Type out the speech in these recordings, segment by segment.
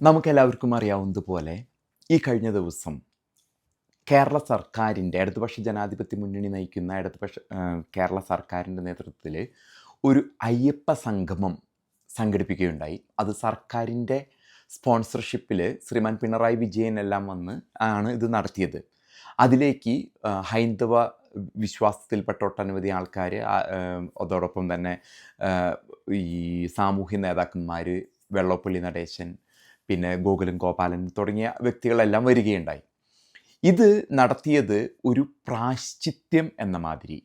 നമുക്കെല്ലാവർക്കും അറിയാവുന്നതുപോലെ ഈ കഴിഞ്ഞ ദിവസം കേരള സർക്കാരിന്റെ ഇടതുപക്ഷ ജനാധിപത്യ മുന്നണി നയിക്കുന്ന ഇടതുപക്ഷ കേരള സർക്കാരിന്റെ നേതൃത്വത്തിൽ ഒരു അയ്യപ്പ സംഗമം സംഘടിപ്പിക്കുകയുണ്ടായി. അത് സർക്കാരിന്റെ സ്പോൺസർഷിപ്പിൽ ശ്രീമാൻ പിണറായി വിജയൻ എല്ലാം വന്ന് ആണ് ഇത് നടത്തിയത്. അതിലേക്ക് ഹൈന്ദവ വിശ്വാസത്തിൽപ്പെട്ട ഒട്ടനവധി ആൾക്കാർ അതോടൊപ്പം തന്നെ ഈ സാമൂഹ്യ നേതാക്കന്മാർ വെള്ളപ്പള്ളി നടേശൻ പിന്നെ ഗോകുലൻ ഗോപാലൻ തുടങ്ങിയ വ്യക്തികളെല്ലാം വരികയുണ്ടായി. ഇത് നടത്തിയത് ഒരു പ്രാശ്ചിത്യം എന്ന മാതിരി.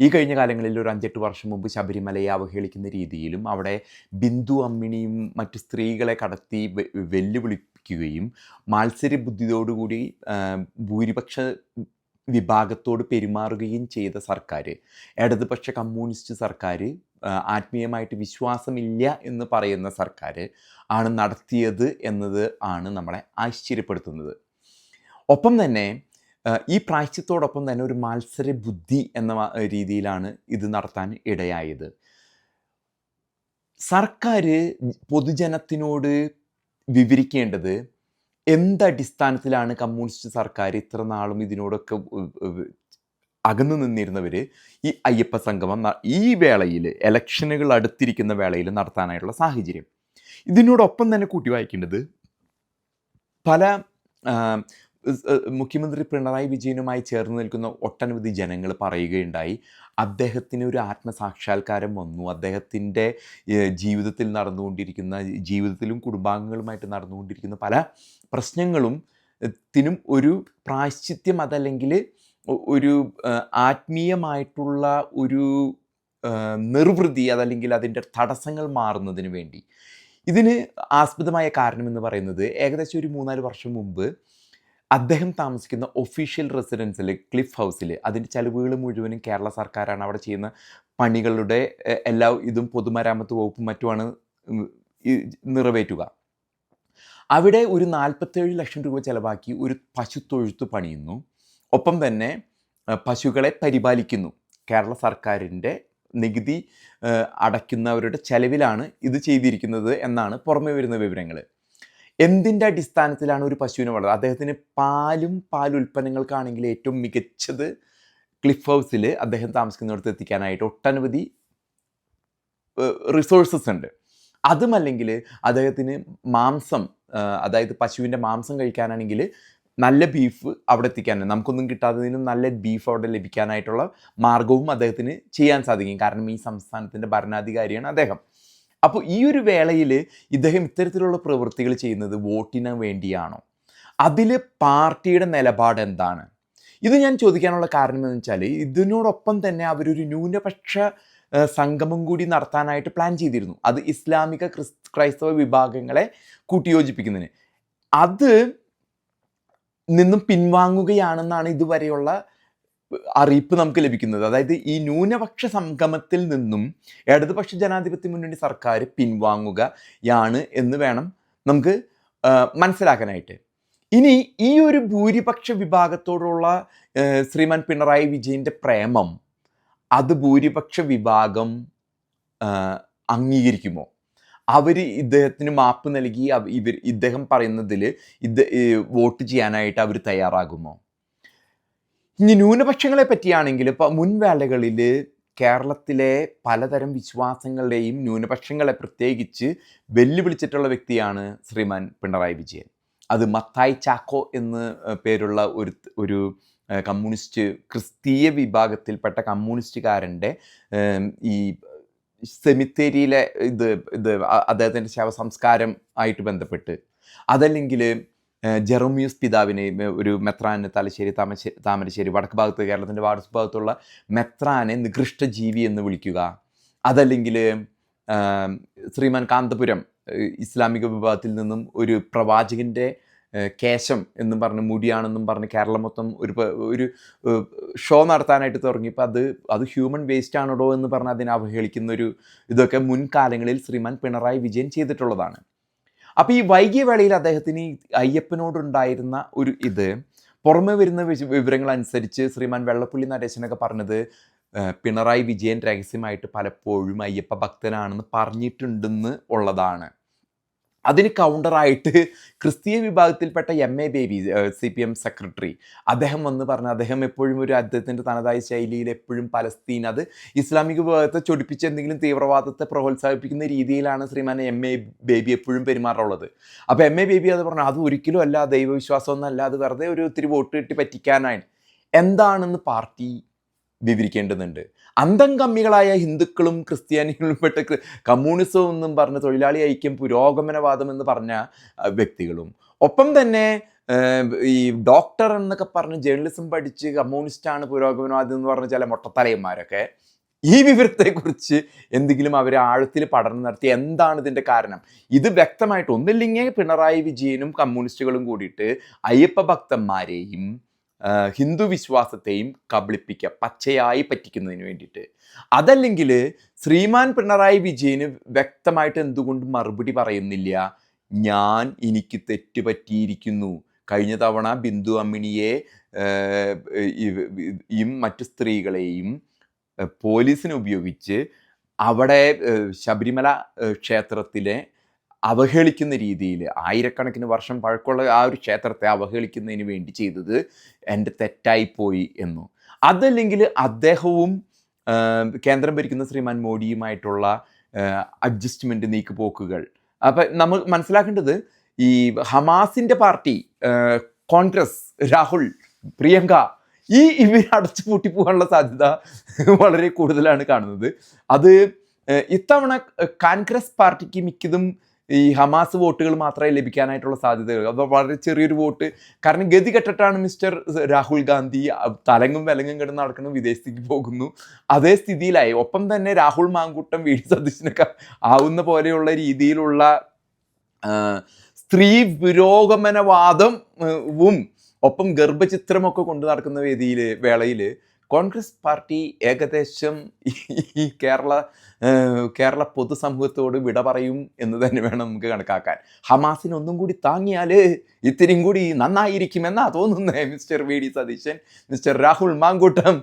ഈ കഴിഞ്ഞ കാലങ്ങളിൽ ഒരു അഞ്ചെട്ട് വർഷം മുമ്പ് ശബരിമലയെ അവഹേളിക്കുന്ന രീതിയിലും അവിടെ ബിന്ദു അമ്മിണിയും മറ്റ് സ്ത്രീകളെ കടത്തി വെല്ലുവിളിപ്പിക്കുകയും വെല്ലുവിളിക്കുകയും മാത്സര്യബുദ്ധിയോടുകൂടി ആ, ഭൂരിപക്ഷ വിഭാഗത്തോട് പെരുമാറുകയും ചെയ്ത സർക്കാർ ഇടതുപക്ഷ കമ്മ്യൂണിസ്റ്റ് സർക്കാർ ആത്മീയമായിട്ട് വിശ്വാസമില്ല എന്ന് പറയുന്ന സർക്കാർ ആണ് നടത്തിയത് എന്നത് ആണ് നമ്മളെ ആശ്ചര്യപ്പെടുത്തുന്നത്. ഒപ്പം തന്നെ ഈ പ്രായശ്ചിത്തോടൊപ്പം തന്നെ ഒരു മത്സര ബുദ്ധി എന്ന രീതിയിലാണ് ഇത് നടത്താൻ ഇടയായത്. സർക്കാർ പൊതുജനത്തിനോട് വിവരിക്കേണ്ടത് എന്തടിസ്ഥാനത്തിലാണ് കമ്മ്യൂണിസ്റ്റ് സർക്കാർ ഇത്ര നാളും ഇതിനോടൊക്കെ അകന്നു നിന്നിരുന്നവർ ഈ അയ്യപ്പ സംഗമം ഈ വേളയിൽ ഇലക്ഷനുകൾ അടുത്തിരിക്കുന്ന വേളയിൽ നടത്താനായിട്ടുള്ള സാഹചര്യം. ഇതിനോടൊപ്പം തന്നെ കൂട്ടി വായിക്കേണ്ടത് പല മുഖ്യമന്ത്രി പിണറായി വിജയനുമായി ചേർന്ന് നിൽക്കുന്ന ഒട്ടനവധി ജനങ്ങൾ പറയുകയുണ്ടായി. അദ്ദേഹത്തിന് ഒരു ആത്മസാക്ഷാത്കാരം വന്നു. അദ്ദേഹത്തിന്റെ ജീവിതത്തിൽ നടന്നുകൊണ്ടിരിക്കുന്ന ജീവിതത്തിലും കുടുംബാംഗങ്ങളുമായിട്ട് നടന്നുകൊണ്ടിരിക്കുന്ന പല പ്രശ്നങ്ങളും ത്തിനും ഒരു പ്രാശ്ചിത്യം അതല്ലെങ്കിൽ ഒരു ആത്മീയമായിട്ടുള്ള ഒരു നിർവൃതി അതല്ലെങ്കിൽ അതിന്റെ തടസ്സങ്ങൾ മാറുന്നതിന് വേണ്ടി. ഇതിന് ആസ്പദമായ കാരണം എന്ന് പറയുന്നത് ഏകദേശം ഒരു മൂന്നാൽ വർഷം മുമ്പ് അദ്ദേഹം താമസിക്കുന്ന ഒഫീഷ്യൽ റെസിഡൻസിൽ ക്ലിഫ് ഹൗസിൽ അതിന്റെ ചെലവുകൾ മുഴുവനും കേരള സർക്കാരാണ് അവിടെ ചെയ്യുന്ന പണികളുടെ എല്ലാ ഇതും പൊതുമരാമത്ത് വകുപ്പും മറ്റുമാണ് നിറവേറ്റുക. അവിടെ ഒരു നാൽപ്പത്തേഴ് ലക്ഷം രൂപ ചെലവാക്കി ഒരു പശുത്തൊഴുത്ത് പണിയുന്നു. ഒപ്പം തന്നെ പശുക്കളെ പരിപാലിക്കുന്നു. കേരള സർക്കാരിന്റെ നികുതി അടയ്ക്കുന്നവരുടെ ചെലവിലാണ് ഇത് ചെയ്തിരിക്കുന്നത് എന്നാണ് പുറമെ വരുന്ന വിവരങ്ങൾ എന്തിന്റെ അടിസ്ഥാനത്തിലാണ് ഒരു പശുവിനെ വളർത്തുന്നത്? അദ്ദേഹത്തിന് പാലും പാൽ ഉൽപ്പന്നങ്ങൾക്കാണെങ്കിൽ ഏറ്റവും മികച്ചത് ക്ലിഫ് ഹൗസിൽ അദ്ദേഹം താമസിക്കുന്നിടത്ത് എത്തിക്കാനായിട്ട് ഒട്ടനവധി റിസോഴ്സസ് ഉണ്ട്. അതുമല്ലെങ്കിൽ അദ്ദേഹത്തിന് മാംസം അതായത് പശുവിന്റെ മാംസം കഴിക്കാനാണെങ്കിൽ നല്ല ബീഫ് അവിടെ എത്തിക്കാൻ നമുക്കൊന്നും കിട്ടാത്തതിനും നല്ല ബീഫ് അവിടെ ലഭിക്കാനായിട്ടുള്ള മാർഗവും അദ്ദേഹത്തിന് ചെയ്യാൻ സാധിക്കും. കാരണം ഈ സംസ്ഥാനത്തിന്റെ ഭരണാധികാരിയാണ് അദ്ദേഹം. അപ്പോൾ ഈ ഒരു വേളയിൽ ഇദ്ദേഹം ഇത്തരത്തിലുള്ള പ്രവൃത്തികൾ ചെയ്യുന്നത് വോട്ടിന് വേണ്ടിയാണോ? അതിൽ പാർട്ടിയുടെ നിലപാട് എന്താണ്? ഇത് ഞാൻ ചോദിക്കാനുള്ള കാരണം എന്ന് വെച്ചാൽ ഇതിനോടൊപ്പം തന്നെ അവരൊരു ന്യൂനപക്ഷ സംഗമം കൂടി നടത്താനായിട്ട് പ്ലാൻ ചെയ്തിരുന്നു. അത് ഇസ്ലാമിക ക്രിസ് ക്രൈസ്തവ വിഭാഗങ്ങളെ കൂട്ടിയോജിപ്പിക്കുന്നതിന്. അത് നിന്നും പിൻവാങ്ങുകയാണെന്നാണ് ഇതുവരെയുള്ള അറിയിപ്പ് നമുക്ക് ലഭിക്കുന്നത്. അതായത് ഈ ന്യൂനപക്ഷ സംഗമത്തിൽ നിന്നും ഇടതുപക്ഷ ജനാധിപത്യ മുന്നണി സർക്കാർ പിൻവാങ്ങുകയാണ് എന്ന് വേണം നമുക്ക് മനസ്സിലാക്കാനായിട്ട്. ഇനി ഈ ഒരു ഭൂരിപക്ഷ വിഭാഗത്തോടുള്ള ശ്രീമാൻ പിണറായി വിജയന്റെ പ്രേമം അത് ഭൂരിപക്ഷ വിഭാഗം അംഗീകരിക്കുമോ? അവർ ഇദ്ദേഹത്തിന് മാപ്പ് നൽകി ഇവർ ഇദ്ദേഹം പറയുന്നതിൽ ഇത് വോട്ട് ചെയ്യാനായിട്ട് അവർ തയ്യാറാകുമോ? ഇനി ന്യൂനപക്ഷങ്ങളെ പറ്റിയാണെങ്കിൽ ഇപ്പോൾ മുൻവേളകളിൽ കേരളത്തിലെ പലതരം വിശ്വാസങ്ങളുടെയും ന്യൂനപക്ഷങ്ങളെ പ്രത്യേകിച്ച് വെല്ലുവിളിച്ചിട്ടുള്ള വ്യക്തിയാണ് ശ്രീമാൻ പിണറായി വിജയൻ. അത് മത്തായി ചാക്കോ എന്ന് പേരുള്ള ഒരു ഒരു കമ്മ്യൂണിസ്റ്റ് ക്രിസ്തീയ വിഭാഗത്തിൽപ്പെട്ട കമ്മ്യൂണിസ്റ്റുകാരന്റെ ഈ സെമിത്തേരിയിലെ ഇത് ഇത് അദ്ദേഹത്തിന്റെ ശവസംസ്കാരം ആയിട്ട് ബന്ധപ്പെട്ട്. അതല്ലെങ്കിൽ ജെറോമിയസ് പിതാവിനെ ഒരു മെത്രാന് തലശ്ശേരി താമശ്ശേരി താമരശ്ശേരി വടക്ക് ഭാഗത്ത് കേരളത്തിന്റെ വടക്ക് ഭാഗത്തുള്ള മെത്രാനെ നികൃഷ്ട ജീവി എന്ന് വിളിക്കുക. അതല്ലെങ്കിൽ ശ്രീമാൻ കാന്തപുരം ഇസ്ലാമിക വിഭാഗത്തിൽ നിന്നും ഒരു പ്രവാചകന്റെ കേശം എന്നും പറഞ്ഞ് മുടിയാണെന്നും പറഞ്ഞ് കേരളം മൊത്തം ഒരു ഒരു ഷോ നടത്താനായിട്ട് തുടങ്ങിയപ്പോൾ അത് അത് ഹ്യൂമൻ വേസ്റ്റ് ആണോ എന്ന് പറഞ്ഞ് അതിനെ അവഹേളിക്കുന്ന ഒരു ഇതൊക്കെ മുൻകാലങ്ങളിൽ ശ്രീമാൻ പിണറായി വിജയൻ ചെയ്തിട്ടുള്ളതാണ്. അപ്പോൾ ഈ വൈകിയ വേളയിൽ അദ്ദേഹത്തിന് അയ്യപ്പനോടുണ്ടായിരുന്ന ഒരു ഇത് പുറമെ വരുന്ന വിവരങ്ങൾ അനുസരിച്ച് ശ്രീമാൻ വെള്ളപ്പുള്ളി നടേശനൊക്കെ പറഞ്ഞത് പിണറായി വിജയൻ രഹസ്യമായിട്ട് പലപ്പോഴും അയ്യപ്പ ഭക്തനാണെന്ന് പറഞ്ഞിട്ടുണ്ടെന്ന് ഉള്ളതാണ്. അതിന് കൗണ്ടറായിട്ട് ക്രിസ്തീയ വിഭാഗത്തിൽപ്പെട്ട M A Baby C P M secretary അദ്ദേഹം വന്ന് പറഞ്ഞു അദ്ദേഹം എപ്പോഴും ഒരു അദ്ദേഹത്തിന്റെ തനതായ ശൈലിയിൽ എപ്പോഴും പലസ്തീൻ അത് ഇസ്ലാമിക വിഭാഗത്തെ ചൊടിപ്പിച്ച് എന്തെങ്കിലും തീവ്രവാദത്തെ പ്രോത്സാഹിപ്പിക്കുന്ന രീതിയിലാണ് ശ്രീമാൻ എം എ ബേബി എപ്പോഴും പെരുമാറുള്ളത് അപ്പോൾ എം എ ബേബി അത് പറഞ്ഞു അത് ഒരിക്കലും അല്ല ദൈവവിശ്വാസം ഒന്നല്ല അത് വെറുതെ ഒരു ഒത്തിരി വോട്ട് കിട്ടി പറ്റിക്കാനാണ് എന്താണെന്ന് പാർട്ടി വിവരിക്കേണ്ടതുണ്ട്. അന്തം കമ്മികളായ ഹിന്ദുക്കളും ക്രിസ്ത്യാനികളും പെട്ട കമ്മ്യൂണിസം എന്നും പറഞ്ഞ തൊഴിലാളി ഐക്യം പുരോഗമനവാദം എന്ന് പറഞ്ഞ വ്യക്തികളും. ഒപ്പം തന്നെ ഈ ഡോക്ടർ എന്നൊക്കെ പറഞ്ഞ് ജേർണലിസം പഠിച്ച് കമ്മ്യൂണിസ്റ്റാണ് പുരോഗമനവാദം എന്ന് പറഞ്ഞ ചില മൊട്ടത്തലയന്മാരൊക്കെ ഈ വിവരത്തെക്കുറിച്ച് എന്തെങ്കിലും അവർ ആഴത്തിൽ പഠനം നടത്തി എന്താണ് ഇതിന്റെ കാരണം? ഇത് വ്യക്തമായിട്ട് ഒന്നില്ലെങ്കിൽ പിണറായി വിജയനും കമ്മ്യൂണിസ്റ്റുകളും കൂടിയിട്ട് അയ്യപ്പ ഭക്തന്മാരെയും ഹിന്ദു വിശ്വാസത്തെയും കബളിപ്പിക്കുക പച്ചയായി പറ്റിക്കുന്നതിന് വേണ്ടിയിട്ട്. അതല്ലെങ്കിൽ ശ്രീമാൻ പിണറായി വിജയന് വ്യക്തമായിട്ട് എന്തുകൊണ്ട് മറുപടി പറയുന്നില്ല? ഞാൻ എനിക്ക് തെറ്റ് പറ്റിയിരിക്കുന്നു. കഴിഞ്ഞ തവണ ബിന്ദു അമ്മിണിയെ യും മറ്റു സ്ത്രീകളെയും പോലീസിനെ ഉപയോഗിച്ച് അവിടെ ശബരിമല ക്ഷേത്രത്തിലെ അവഹേളിക്കുന്ന രീതിയിൽ ആയിരക്കണക്കിന് വർഷം പഴക്കമുള്ള ആ ഒരു ക്ഷേത്രത്തെ അവഹേളിക്കുന്നതിന് വേണ്ടി ചെയ്തത് എന്റെ തെറ്റായിപ്പോയി എന്നു. അതല്ലെങ്കിൽ അദ്ദേഹവും കേന്ദ്രം ഭരിക്കുന്ന ശ്രീമാൻ മോഡിയുമായിട്ടുള്ള അഡ്ജസ്റ്റ്മെന്റ് നീക്കുപോക്കുകൾ. അപ്പം നമ്മൾ മനസ്സിലാക്കേണ്ടത് ഈ ഹമാസിന്റെ പാർട്ടി കോൺഗ്രസ് രാഹുൽ പ്രിയങ്ക ഈ ഇവർ അടച്ചു പൂട്ടി പോകാനുള്ള സാധ്യത വളരെ കൂടുതലാണ് കാണുന്നത്. അത് ഇത്തവണ കോൺഗ്രസ് പാർട്ടിക്ക് മിക്കതും ഈ ഹമാസ് വോട്ടുകൾ മാത്രമേ ലഭിക്കാനായിട്ടുള്ള സാധ്യതകൾ. അപ്പോൾ വളരെ ചെറിയൊരു വോട്ട്. കാരണം ഗതി കെട്ടിട്ടാണ് മിസ്റ്റർ രാഹുൽ ഗാന്ധി തലങ്ങും വിലങ്ങും കിടന്ന് നടക്കുന്നു വിദേശത്തേക്ക് പോകുന്നു. അതേ സ്ഥിതിയിലായി. ഒപ്പം തന്നെ രാഹുൽ മാങ്കൂട്ടം വീട് ഡി. സതീശനൊക്കെ ആവുന്ന പോലെയുള്ള രീതിയിലുള്ള സ്ത്രീ പുരോഗമനവാദം ഒപ്പം ഗർഭചിത്രമൊക്കെ കൊണ്ടു നടക്കുന്ന വേദിയിൽ വേളയിൽ കോൺഗ്രസ് പാർട്ടി ഏകദേശം ഈ- കേരള കേരള പൊതുസമൂഹത്തോട് വിട പറയും എന്ന് തന്നെ വേണം നമുക്ക് കണക്കാക്കാൻ. ഹമാസിന് ഒന്നും കൂടി താങ്ങിയാൽ ഇത്തിരിയും കൂടി നന്നായിരിക്കുമെന്നാ തോന്നുന്നത് mister V D Satheesan mister Rahul Mankoottam.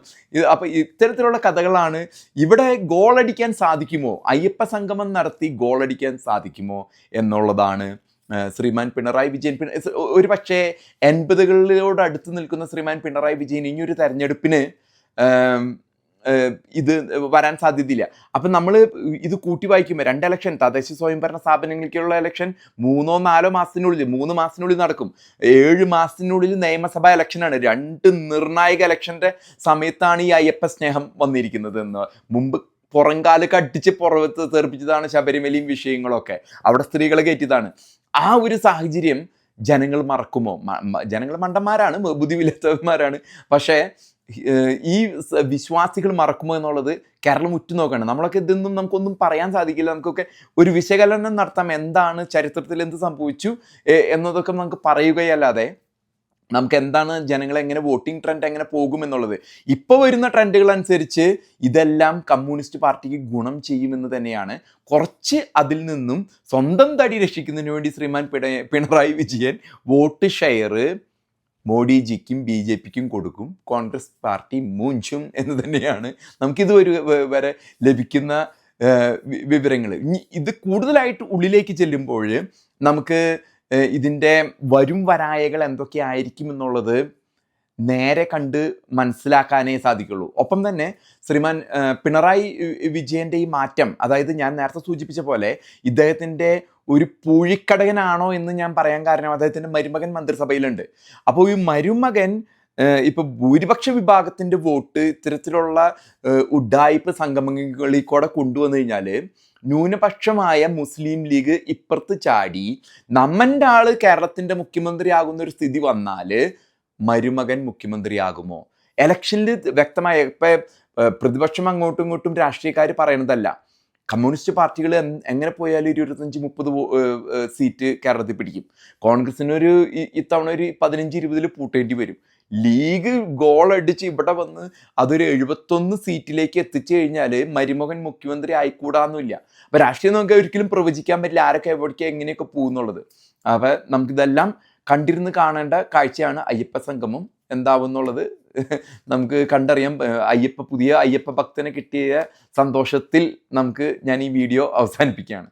അപ്പോൾ ഇത്തരത്തിലുള്ള കഥകളാണ് ഇവിടെ ഗോളടിക്കാൻ സാധിക്കുമോ? അയ്യപ്പ സംഗമം നടത്തി ഗോളടിക്കാൻ സാധിക്കുമോ എന്നുള്ളതാണ് ശ്രീമാൻ പിണറായി വിജയൻ. ഒരു പക്ഷേ എൺപതുകളിലോട് അടുത്ത് നിൽക്കുന്ന ശ്രീമാൻ പിണറായി വിജയൻ ഇനിയൊരു തെരഞ്ഞെടുപ്പിന് ഇത് വരാൻ സാധ്യതയില്ല. അപ്പം നമ്മൾ ഇത് കൂട്ടി വായിക്കുമ്പോൾ രണ്ട് ഇലക്ഷൻ തദ്ദേശ സ്വയംഭരണ സ്ഥാപനങ്ങൾക്കുള്ള ഇലക്ഷൻ മൂന്നോ നാലോ മാസത്തിനുള്ളിൽ മൂന്ന് മാസത്തിനുള്ളിൽ നടക്കും. ഏഴ് മാസത്തിനുള്ളിൽ നിയമസഭാ ഇലക്ഷനാണ് രണ്ട് നിർണായക ഇലക്ഷന്റെ സമയത്താണ് ഈ അയ്യപ്പ സ്നേഹം വന്നിരിക്കുന്നത് എന്ന്. മുമ്പ് പുറംകാൽ കട്ടിച്ച് പുറത്ത് തെറിപ്പിച്ചതാണ് ശബരിമലയും വിഷയങ്ങളൊക്കെ. അവിടെ സ്ത്രീകളെ കയറ്റിയതാണ്. ആ ഒരു സാഹചര്യം ജനങ്ങൾ മറക്കുമോ? ജനങ്ങൾ മണ്ടന്മാരാണ് ബുദ്ധിവില്ലാത്തവന്മാരാണ് പക്ഷേ ഈ വിശ്വാസികൾ മറക്കുമോ എന്നുള്ളത് കേരളം ഉറ്റുനോക്കാണ്. നമ്മളൊക്കെ ഇതൊന്നും നമുക്കൊന്നും പറയാൻ സാധിക്കില്ല. നമുക്കൊക്കെ ഒരു വിശകലനം നടത്താം. എന്താണ് ചരിത്രത്തിൽ എന്ത് സംഭവിച്ചു എന്നതൊക്കെ നമുക്ക് പറയുകയല്ലാതെ നമുക്ക് എന്താണ് ജനങ്ങളെ എങ്ങനെ വോട്ടിംഗ് ട്രെൻഡ് എങ്ങനെ പോകും എന്നുള്ളത്. ഇപ്പോൾ വരുന്ന ട്രെൻഡുകൾ അനുസരിച്ച് ഇതെല്ലാം കമ്മ്യൂണിസ്റ്റ് പാർട്ടിക്ക് ഗുണം ചെയ്യുമെന്ന് തന്നെയാണ്. കുറച്ച് അതിൽ നിന്നും സ്വന്തം തടി രക്ഷിക്കുന്നതിന് വേണ്ടി ശ്രീമാൻ പിണറായി വിജയൻ വോട്ട് ഷെയർ മോഡിജിക്കും ബി ജെ പിക്കും കൊടുക്കും. കോൺഗ്രസ് പാർട്ടി മൂഞ്ചും എന്ന് തന്നെയാണ് നമുക്കിത് ഒരു വരെ ലഭിക്കുന്ന വിവരങ്ങൾ ഇത് കൂടുതലായിട്ട് ഉള്ളിലേക്ക് ചെല്ലുമ്പോൾ നമുക്ക് ഇതിന്റെ വരും വരായകൾ എന്തൊക്കെ ആയിരിക്കും എന്നുള്ളത് നേരെ കണ്ട് മനസ്സിലാക്കാനേ സാധിക്കുള്ളൂ. ഒപ്പം തന്നെ ശ്രീമാൻ പിണറായി വിജയന്റെ ഈ മാറ്റം അതായത് ഞാൻ നേരത്തെ സൂചിപ്പിച്ച പോലെ ഇദ്ദേഹത്തിന്റെ ഒരു പൂഴിക്കടകനാണോ എന്ന് ഞാൻ പറയാൻ കാരണം അദ്ദേഹത്തിന്റെ മരുമകൻ മന്ത്രിസഭയിലുണ്ട്. അപ്പോൾ ഈ മരുമകൻ ഇപ്പൊ ഭൂരിപക്ഷ വിഭാഗത്തിന്റെ വോട്ട് ഇത്തരത്തിലുള്ള ഉഡായ്പ് സംഗമങ്ങളിൽ കൂടെ കൊണ്ടുവന്നു കഴിഞ്ഞാൽ ന്യൂനപക്ഷമായ മുസ്ലിം ലീഗ് ഇപ്പുറത്ത് ചാടി നമ്മന്റെ ആൾ കേരളത്തിന്റെ മുഖ്യമന്ത്രി ആകുന്ന ഒരു സ്ഥിതി വന്നാൽ മരുമകൻ മുഖ്യമന്ത്രിയാകുമോ? എലക്ഷനിൽ വ്യക്തമായ ഇപ്പം പ്രതിപക്ഷം അങ്ങോട്ടും ഇങ്ങോട്ടും രാഷ്ട്രീയക്കാർ പറയണതല്ല കമ്മ്യൂണിസ്റ്റ് പാർട്ടികൾ എങ്ങനെ പോയാലും ഇരുപത്തഞ്ച് മുപ്പത് സീറ്റ് കേരളത്തിൽ പിടിക്കും. കോൺഗ്രസിനൊരു ഇത്തവണ ഒരു പതിനഞ്ച് ഇരുപതിൽ പൂട്ടേണ്ടി വരും. ലീഗ് ഗോൾ അടിച്ച് ഇവിടെ വന്ന് അതൊരു എഴുപത്തൊന്ന് സീറ്റിലേക്ക് എത്തിച്ചു കഴിഞ്ഞാൽ മരുമകൻ മുഖ്യമന്ത്രി ആയിക്കൂടാന്നില്ല അപ്പം രാഷ്ട്രീയം നമുക്ക് ഒരിക്കലും പ്രവചിക്കാൻ പറ്റില്ല. ആരൊക്കെ എവിടേക്ക് എങ്ങനെയൊക്കെ പോകുന്നുള്ളത്. അപ്പം നമുക്കിതെല്ലാം കണ്ടിരുന്ന് കാണേണ്ട കാഴ്ചയാണ് അയ്യപ്പ സംഗമം എന്താവുന്നുള്ളത്? നമുക്ക് കണ്ടറിയാം. അയ്യപ്പ പുതിയ അയ്യപ്പ ഭക്തനെ കിട്ടിയ സന്തോഷത്തിൽ നമുക്ക് ഞാൻ ഈ വീഡിയോ അവസാനിപ്പിക്കുകയാണ്.